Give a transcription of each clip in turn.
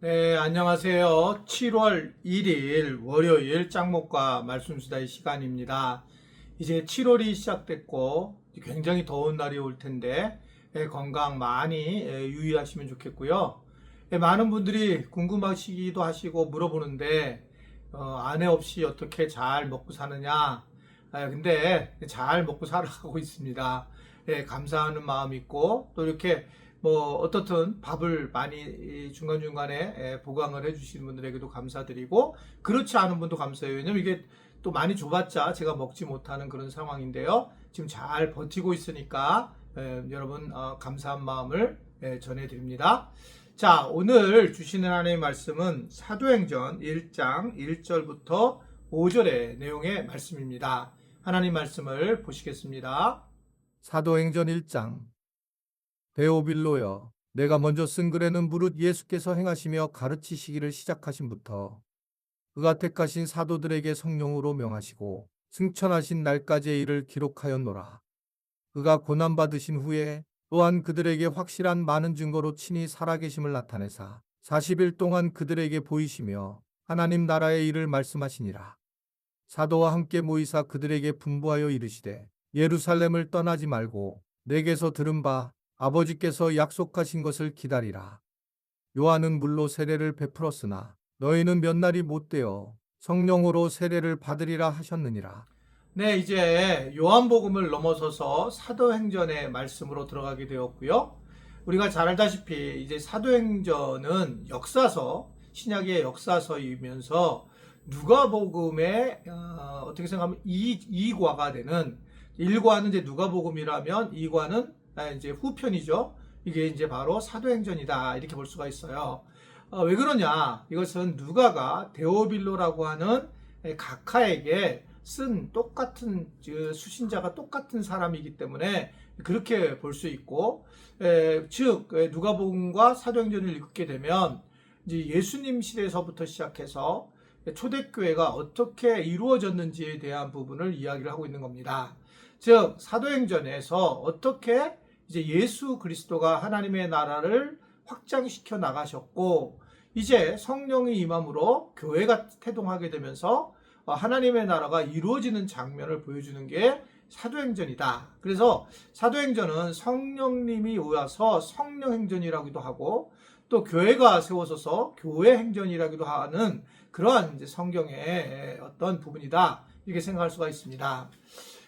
네, 안녕하세요. 7월 1일 월요일 짱목과 말씀수다의 시간입니다. 이제 7월이 시작됐고 굉장히 더운 날이 올 텐데 예, 건강 많이 예, 유의하시면 좋겠고요. 예, 많은 분들이 궁금하시기도 하시고 물어보는데 어, 아내 없이 어떻게 잘 먹고 사느냐? 아, 근데 잘 먹고 살아가고 있습니다. 예, 감사하는 마음 있고 또 이렇게 뭐 어떻든 밥을 많이 중간중간에 예, 보강을 해주시는 분들에게도 감사드리고 그렇지 않은 분도 감사해요. 왜냐면 이게 또 많이 줘봤자 제가 먹지 못하는 그런 상황인데요. 지금 잘 버티고 있으니까 예, 여러분 어, 감사한 마음을 예, 전해드립니다. 자 오늘 주시는 하나님의 말씀은 사도행전 1장 1절부터 5절의 내용의 말씀입니다. 하나님 말씀을 보시겠습니다. 사도행전 1장 데오빌로여 내가 먼저 쓴 글에는 무릇 예수께서 행하시며 가르치시기를 시작하신부터 그가 택하신 사도들에게 성령으로 명하시고 승천하신 날까지의 일을 기록하였노라. 그가 고난받으신 후에 또한 그들에게 확실한 많은 증거로 친히 살아계심을 나타내사 40일 동안 그들에게 보이시며 하나님 나라의 일을 말씀하시니라. 사도와 함께 모이사 그들에게 분부하여 이르시되 예루살렘을 떠나지 말고 내게서 들은 바 아버지께서 약속하신 것을 기다리라. 요한은 물로 세례를 베풀었으나 너희는 몇 날이 못 되어 성령으로 세례를 받으리라 하셨느니라. 네, 이제 요한복음을 넘어서서 사도행전의 말씀으로 들어가게 되었고요. 우리가 잘 알다시피 이제 사도행전은 역사서, 신약의 역사서이면서 누가복음의 어, 어떻게 생각하면 이, 이과가 되는 1과는 이제 누가복음이라면 2과는 이제 후편이죠. 이게 이제 바로 사도행전이다 이렇게 볼 수가 있어요. 어, 왜 그러냐? 이것은 누가가 데오빌로라고 하는 각하에게 쓴 똑같은 그 수신자가 똑같은 사람이기 때문에 그렇게 볼 수 있고, 에, 즉 누가복음과 사도행전을 읽게 되면 이제 예수님 시대에서부터 시작해서 초대교회가 어떻게 이루어졌는지에 대한 부분을 이야기를 하고 있는 겁니다. 즉 사도행전에서 어떻게 이제 예수 그리스도가 하나님의 나라를 확장시켜 나가셨고 이제 성령이 임함으로 교회가 태동하게 되면서 하나님의 나라가 이루어지는 장면을 보여주는 게 사도행전이다. 그래서 사도행전은 성령님이 오셔서 성령행전이라고도 하고 또 교회가 세워서서 교회 행전이라고도 하는 그러한 이제 성경의 어떤 부분이다. 이렇게 생각할 수가 있습니다.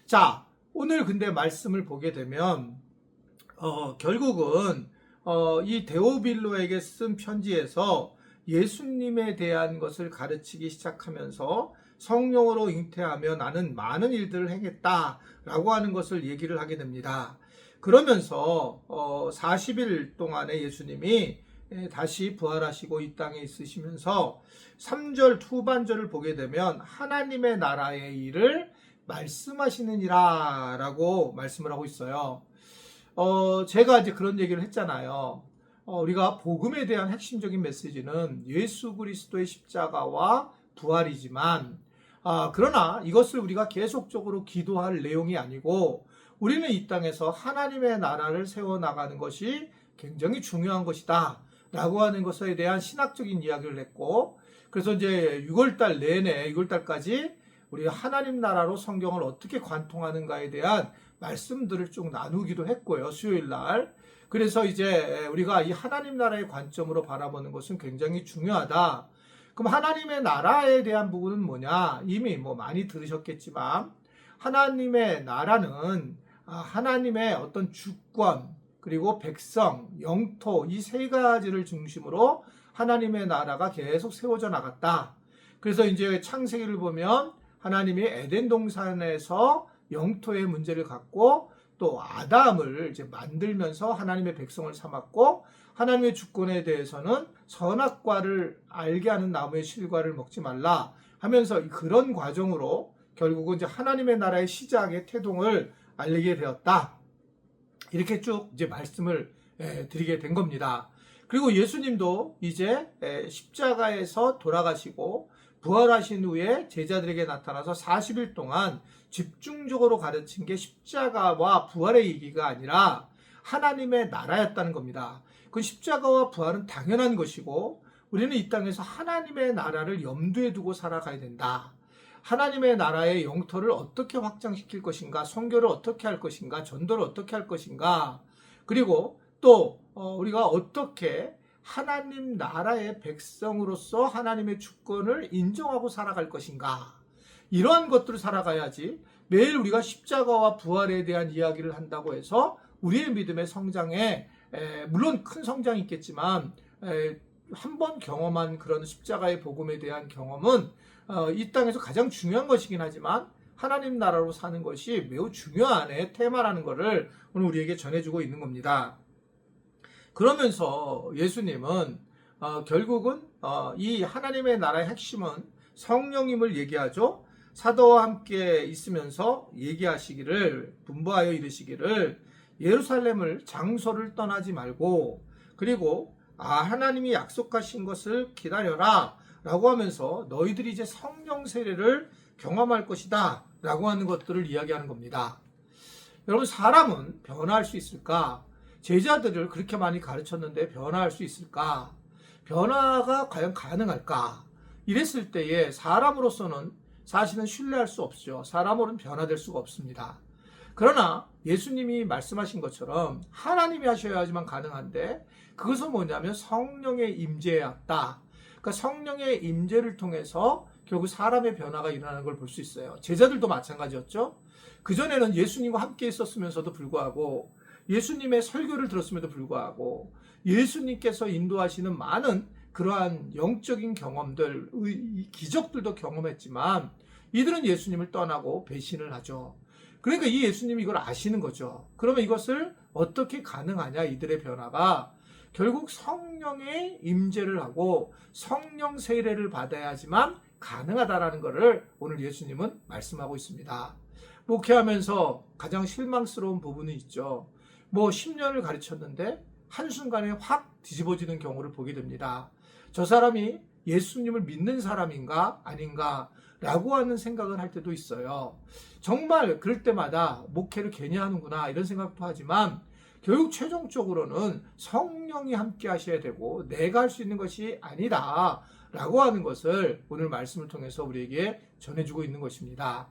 자, 오늘 근데 말씀을 보게 되면 어, 결국은 어, 이 데오빌로에게 쓴 편지에서 예수님에 대한 것을 가르치기 시작하면서 성령으로 잉태하며 나는 많은 일들을 행했다라고 하는 것을 얘기를 하게 됩니다. 그러면서 어, 40일 동안에 예수님이 다시 부활하시고 이 땅에 있으시면서 3절 후반절을 보게 되면 하나님의 나라의 일을 말씀하시느니라 라고 말씀을 하고 있어요. 어, 제가 이제 그런 얘기를 했잖아요. 어, 우리가 복음에 대한 핵심적인 메시지는 예수 그리스도의 십자가와 부활이지만, 아, 그러나 이것을 우리가 계속적으로 기도할 내용이 아니고, 우리는 이 땅에서 하나님의 나라를 세워나가는 것이 굉장히 중요한 것이다. 라고 하는 것에 대한 신학적인 이야기를 했고, 그래서 이제 6월달 내내, 6월달까지 우리 하나님 나라로 성경을 어떻게 관통하는가에 대한 말씀들을 쭉 나누기도 했고요. 수요일 날. 그래서 이제 우리가 이 하나님 나라의 관점으로 바라보는 것은 굉장히 중요하다. 그럼 하나님의 나라에 대한 부분은 뭐냐? 이미 뭐 많이 들으셨겠지만 하나님의 나라는 아, 하나님의 어떤 주권 그리고 백성, 영토 이 세 가지를 중심으로 하나님의 나라가 계속 세워져 나갔다. 그래서 이제 창세기를 보면 하나님이 에덴 동산에서 영토의 문제를 갖고 또 아담을 이제 만들면서 하나님의 백성을 삼았고 하나님의 주권에 대해서는 선악과를 알게 하는 나무의 실과를 먹지 말라 하면서 그런 과정으로 결국은 이제 하나님의 나라의 시작의 태동을 알리게 되었다. 이렇게 쭉 이제 말씀을 드리게 된 겁니다. 그리고 예수님도 이제 십자가에서 돌아가시고 부활하신 후에 제자들에게 나타나서 40일 동안 집중적으로 가르친 게 십자가와 부활의 얘기가 아니라 하나님의 나라였다는 겁니다. 그 십자가와 부활은 당연한 것이고 우리는 이 땅에서 하나님의 나라를 염두에 두고 살아가야 된다. 하나님의 나라의 영토를 어떻게 확장시킬 것인가, 선교를 어떻게 할 것인가, 전도를 어떻게 할 것인가, 그리고 또 어, 우리가 어떻게 하나님 나라의 백성으로서 하나님의 주권을 인정하고 살아갈 것인가, 이러한 것들을 살아가야지 매일 우리가 십자가와 부활에 대한 이야기를 한다고 해서 우리의 믿음의 성장에 에, 물론 큰 성장이 있겠지만 한 번 경험한 그런 십자가의 복음에 대한 경험은 어, 이 땅에서 가장 중요한 것이긴 하지만 하나님 나라로 사는 것이 매우 중요한 애 테마라는 것을 오늘 우리에게 전해주고 있는 겁니다. 그러면서 예수님은 어, 결국은 어, 이 하나님의 나라의 핵심은 성령임을 얘기하죠. 사도와 함께 있으면서 얘기하시기를 분부하여 이르시기를 예루살렘을 장소를 떠나지 말고 그리고 아 하나님이 약속하신 것을 기다려라 라고 하면서 너희들이 이제 성령 세례를 경험할 것이다 라고 하는 것들을 이야기하는 겁니다. 여러분 사람은 변화할 수 있을까? 제자들을 그렇게 많이 가르쳤는데 변화할 수 있을까? 변화가 과연 가능할까? 이랬을 때에 사람으로서는 사실은 신뢰할 수 없죠. 사람으로는 변화될 수가 없습니다. 그러나 예수님이 말씀하신 것처럼 하나님이 하셔야지만 가능한데 그것은 뭐냐면 성령의 임재였다. 그러니까 성령의 임재를 통해서 결국 사람의 변화가 일어나는 걸 볼 수 있어요. 제자들도 마찬가지였죠. 그전에는 예수님과 함께 있었으면서도 불구하고 예수님의 설교를 들었음에도 불구하고 예수님께서 인도하시는 많은 그러한 영적인 경험들, 기적들도 경험했지만 이들은 예수님을 떠나고 배신을 하죠. 그러니까 이 예수님이 이걸 아시는 거죠. 그러면 이것을 어떻게 가능하냐 이들의 변화가 결국 성령의 임재를 하고 성령 세례를 받아야지만 가능하다라는 것을 오늘 예수님은 말씀하고 있습니다. 목회하면서 가장 실망스러운 부분이 있죠. 뭐 10년을 가르쳤는데 한순간에 확 뒤집어지는 경우를 보게 됩니다. 저 사람이 예수님을 믿는 사람인가 아닌가 라고 하는 생각을 할 때도 있어요. 정말 그럴 때마다 목회를 괜히 하는구나 이런 생각도 하지만 결국 최종적으로는 성령이 함께 하셔야 되고 내가 할 수 있는 것이 아니다 라고 하는 것을 오늘 말씀을 통해서 우리에게 전해주고 있는 것입니다.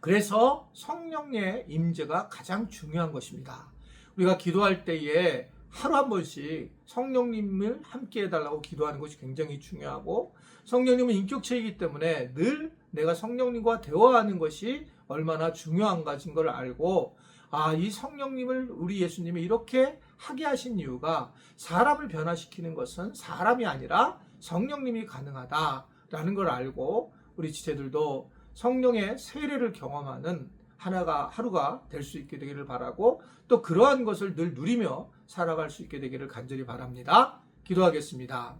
그래서 성령의 임재가 가장 중요한 것입니다. 우리가 기도할 때에 하루 한 번씩 성령님을 함께 해달라고 기도하는 것이 굉장히 중요하고 성령님은 인격체이기 때문에 늘 내가 성령님과 대화하는 것이 얼마나 중요한가진 걸 알고 아, 이 성령님을 우리 예수님이 이렇게 하게 하신 이유가 사람을 변화시키는 것은 사람이 아니라 성령님이 가능하다라는 걸 알고 우리 지체들도 성령의 세례를 경험하는 하나가 하루가 될 수 있게 되기를 바라고 또 그러한 것을 늘 누리며 살아갈 수 있게 되기를 간절히 바랍니다. 기도하겠습니다.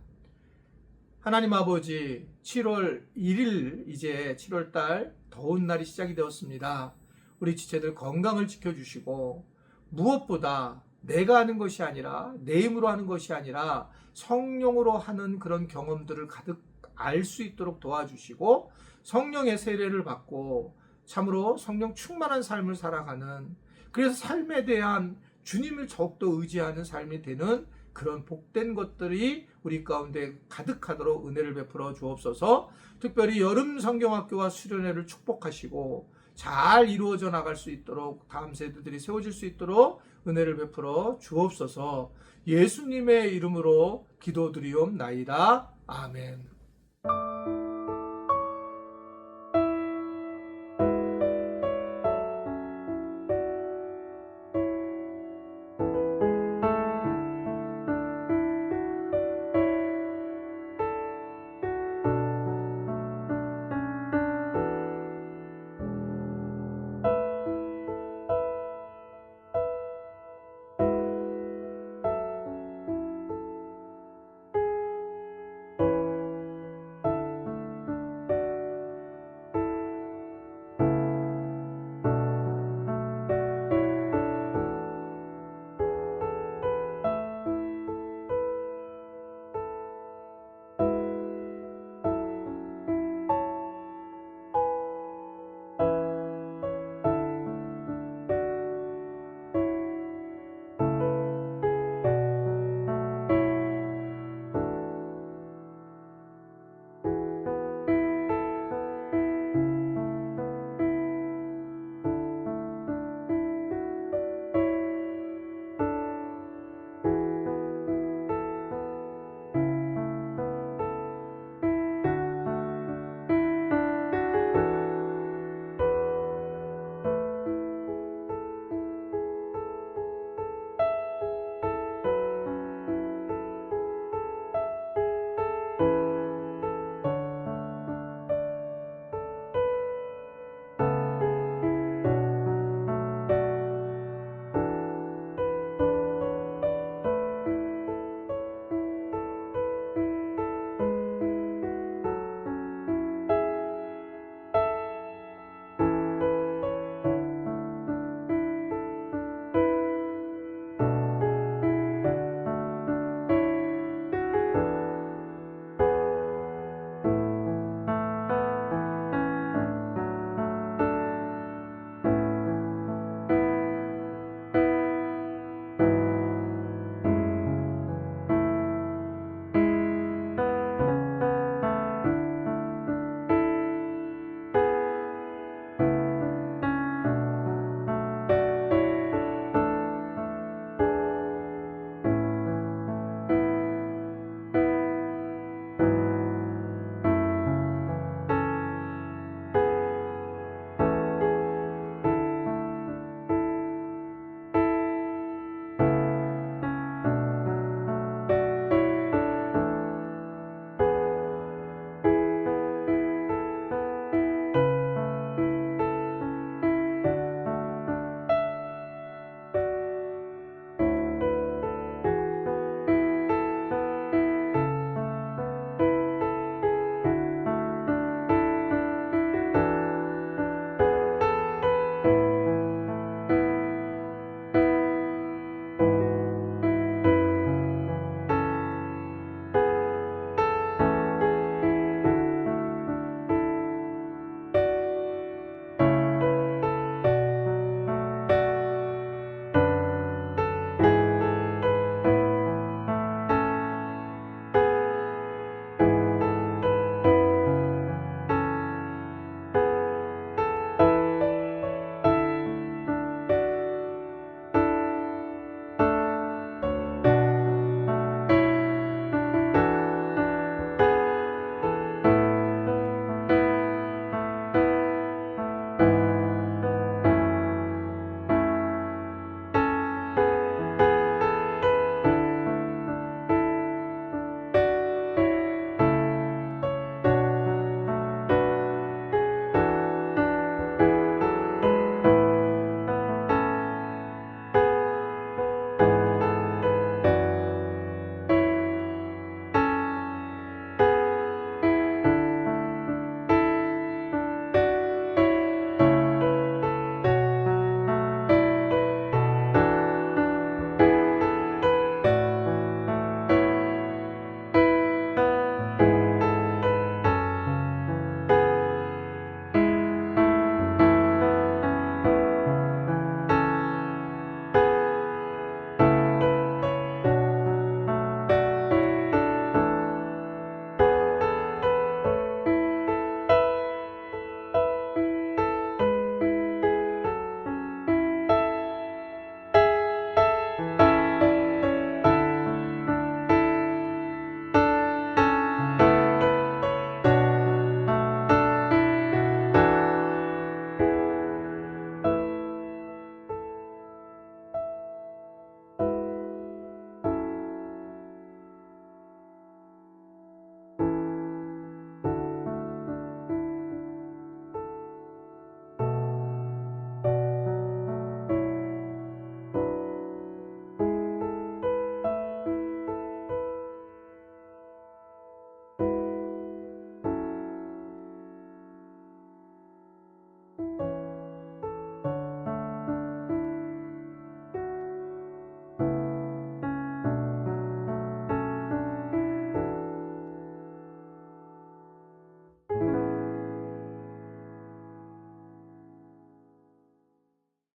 하나님 아버지 7월 1일 이제 7월 달 더운 날이 시작이 되었습니다. 우리 지체들 건강을 지켜주시고 무엇보다 내가 하는 것이 아니라 내 힘으로 하는 것이 아니라 성령으로 하는 그런 경험들을 가득 알 수 있도록 도와주시고 성령의 세례를 받고 참으로 성령 충만한 삶을 살아가는 그래서 삶에 대한 주님을 더욱더 의지하는 삶이 되는 그런 복된 것들이 우리 가운데 가득하도록 은혜를 베풀어 주옵소서 특별히 여름 성경학교와 수련회를 축복하시고 잘 이루어져 나갈 수 있도록 다음 세대들이 세워질 수 있도록 은혜를 베풀어 주옵소서 예수님의 이름으로 기도드리옵나이다. 아멘.